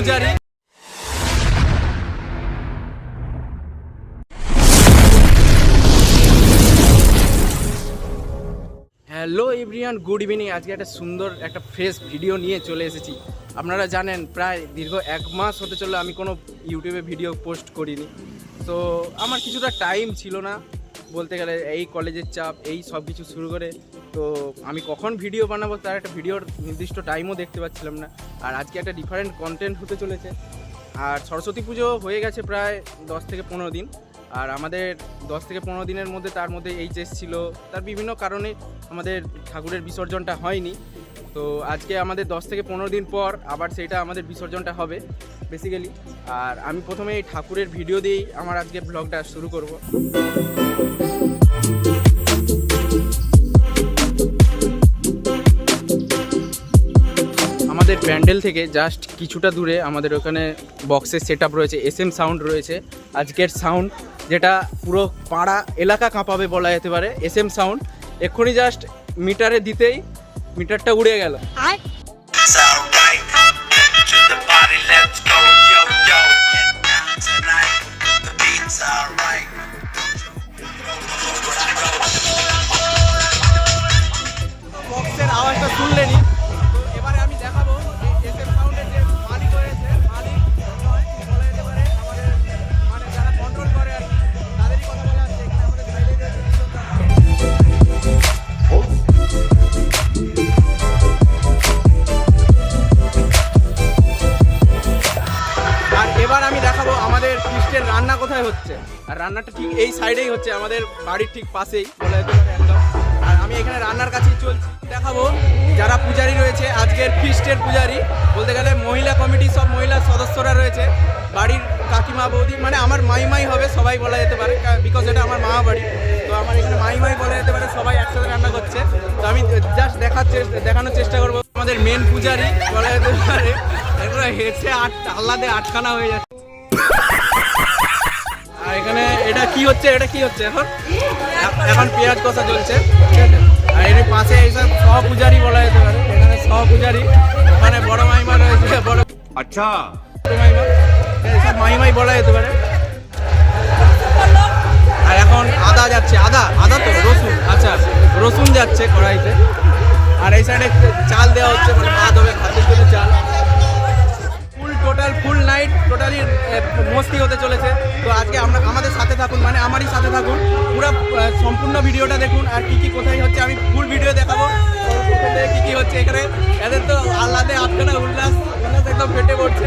পূজারি। Hello everyone good evening আজকে একটা সুন্দর একটা ফ্রেশ ভিডিও নিয়ে চলে এসেছি। আপনারা জানেন, প্রায় দীর্ঘ এক মাস হতে চলল আমি কোনো ইউটিউবে ভিডিও পোস্ট করিনি। তো আমার কিছুটা টাইম ছিল না, বলতে গেলে এই কলেজের চাপ, এই সব কিছু শুরু করে। তো আমি কখন ভিডিও বানাবো, তার একটা ভিডিওর নির্দিষ্ট টাইমও দেখতে পাচ্ছিলাম না। আর আজকে একটা ডিফারেন্ট কন্টেন্ট হতে চলেছে। আর সরস্বতী পুজো হয়ে গেছে প্রায় দশ থেকে পনেরো দিন। আর আমাদের দশ থেকে পনেরো দিনের মধ্যে তার মধ্যে এইচএস ছিল। তার বিভিন্ন কারণে আমাদের ঠাকুরের বিসর্জনটা হয়নি। তো আজকে আমাদের দশ থেকে পনেরো দিন পর আবার সেইটা আমাদের বিসর্জনটা হবে বেসিক্যালি আর আমি প্রথমে এই ঠাকুরের ভিডিও দিয়েই আমার আজকে ব্লগটা শুরু করব। আমাদের প্যান্ডেল থেকে জাস্ট কিছুটা দূরে আমাদের ওখানে বক্সের সেট রয়েছে এস এম সাউন্ড রয়েছে। আজকের সাউন্ড যেটা পুরো পাড়া এলাকা কাঁপাবে বলা যেতে পারে এস এম সাউন্ড এক্ষুনি জাস্ট মিটারে দিতেই মিটারটা উড়ে গেল। হচ্ছে। আর রান্নাটা ঠিক এই সাইডেই হচ্ছে, আমাদের বাড়ির ঠিক পাশেই বলা যেতে পারে একদম। আর আমি এখানে রান্নার কাছেই চলছি। দেখাবো, যারা পূজারি রয়েছে, আজকের ফিস্টের পূজারি, বলতে গেলে মহিলা কমিটির সব মহিলা সদস্যরা রয়েছে। বাড়ির কাকিমা, বৌদি মানে আমার মাই মাই হবে সবাই বলা যেতে পারে বিকজ এটা আমার মা বাড়ি। তো আমার এখানে মাই মাই বলা যেতে পারে, সবাই একসাথে রান্না করছে। তো আমি জাস্ট দেখার চেষ্টা দেখানোর চেষ্টা করব। আমাদের মেন পূজারি বলা যেতে পারে। হেসে আট আহ্লাদে আটখানা হয়ে যাচ্ছে। আর এখানে এটা কি হচ্ছে এটা কি হচ্ছে? এখন? এখন পেঁয়াজ কথা চলছে। আর এর পাশে এইসব সহপূজারি বলা যেতে পারে। এখানে সহপূজারি ওখানে বড় মাইমা রয়েছে বড় আচ্ছা। মাইমা। মাইমাই বলা যেতে পারে। আর এখন আদা যাচ্ছে। আদা আদা তো রসুন। আচ্ছা রসুন যাচ্ছে কড়াইতে। আর এই সাইডে চাল দেওয়া হচ্ছে মানে ভাত হবে ভাতের জন্য চাল। ফুল টোটাল ফুল টোটালি মস্তি হতে চলেছে। তো আজকে আমরা, আমাদের সাথে থাকুন মানে আমারই সাথে থাকুন। পুরো সম্পূর্ণ ভিডিওটা দেখুন, আর কী কী, কোথায় হচ্ছে, আমি ফুল ভিডিও দেখাবো। কী কী হচ্ছে এখানে? এদের তো আহ্লাদে আটখানা উল্লাস উল্লাস একদম ফেটে পড়ছে।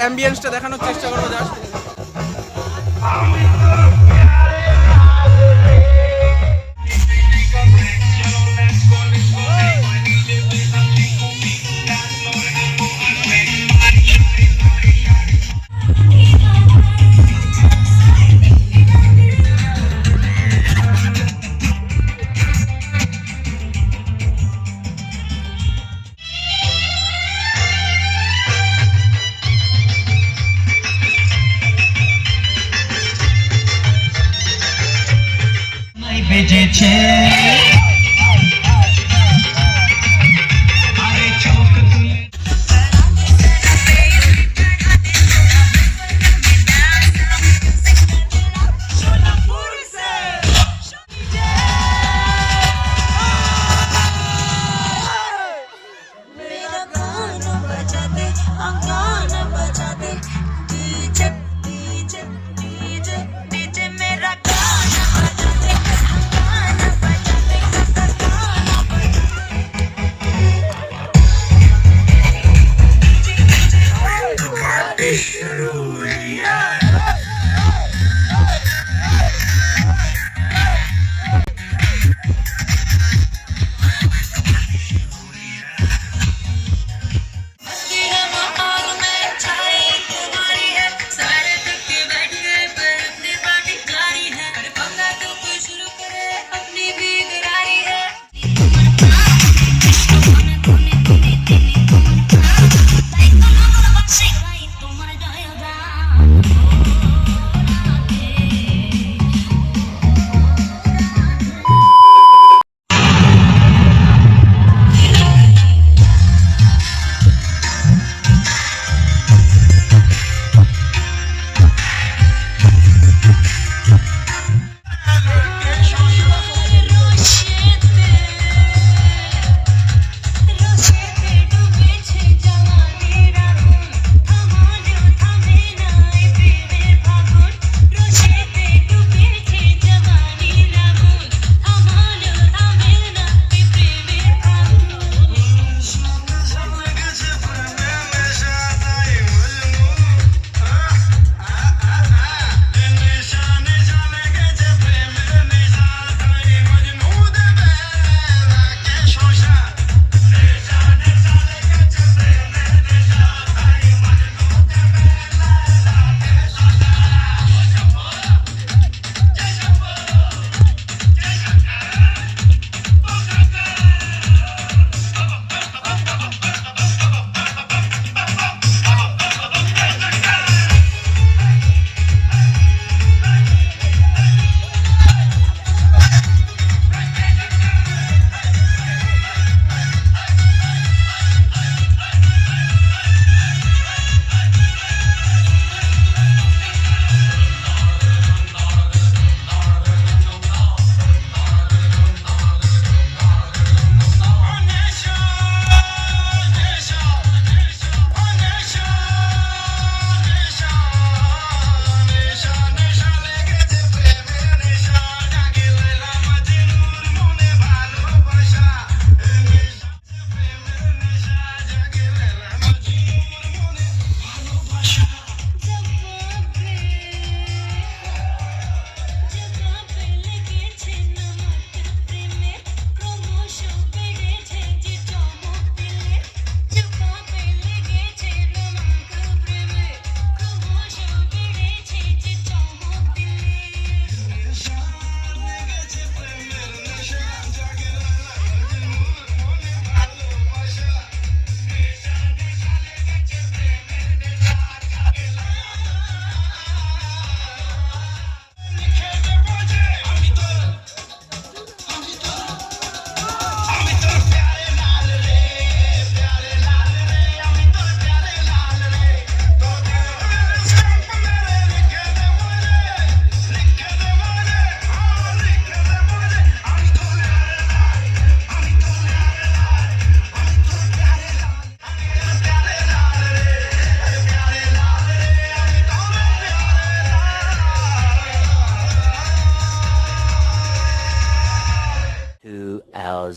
অ্যাম্বিয়েন্সটা দেখানোর চেষ্টা করব জাস্ট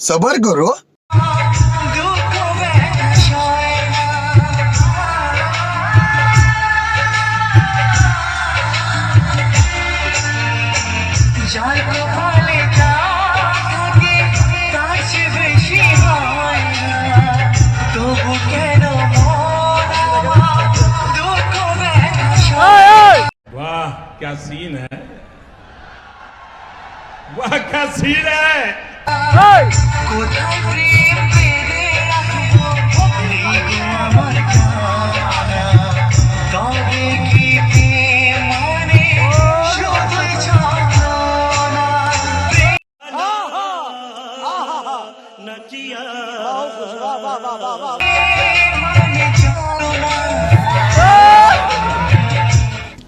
सबर करो। वाह क्या सीन है? वाह क्या सीन है?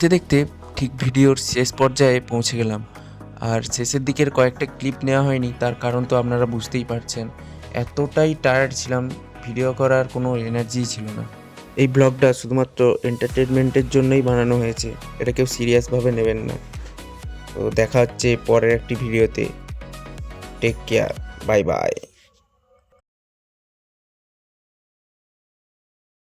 দেখতে দেখতে ঠিক ভিডিওর শেষ পর্যায়ে পৌঁছে গেলাম। আর শেষের দিকের কয়েকটা ক্লিপ নেওয়া হয়নি, তার কারণ তো আপনারা বুঝতেই পারছেন। এতটাই টায়ার্ড ছিলাম ভিডিও করার কোনো এনার্জি ছিল না। এই ব্লগটা শুধুমাত্র এন্টারটেনমেন্টের জন্যই বানানো হয়েছে, এটা কেউ সিরিয়াসভাবে নেবেন না। তো দেখা হচ্ছে পরের একটি ভিডিওতে টেক কেয়ার বাই বাই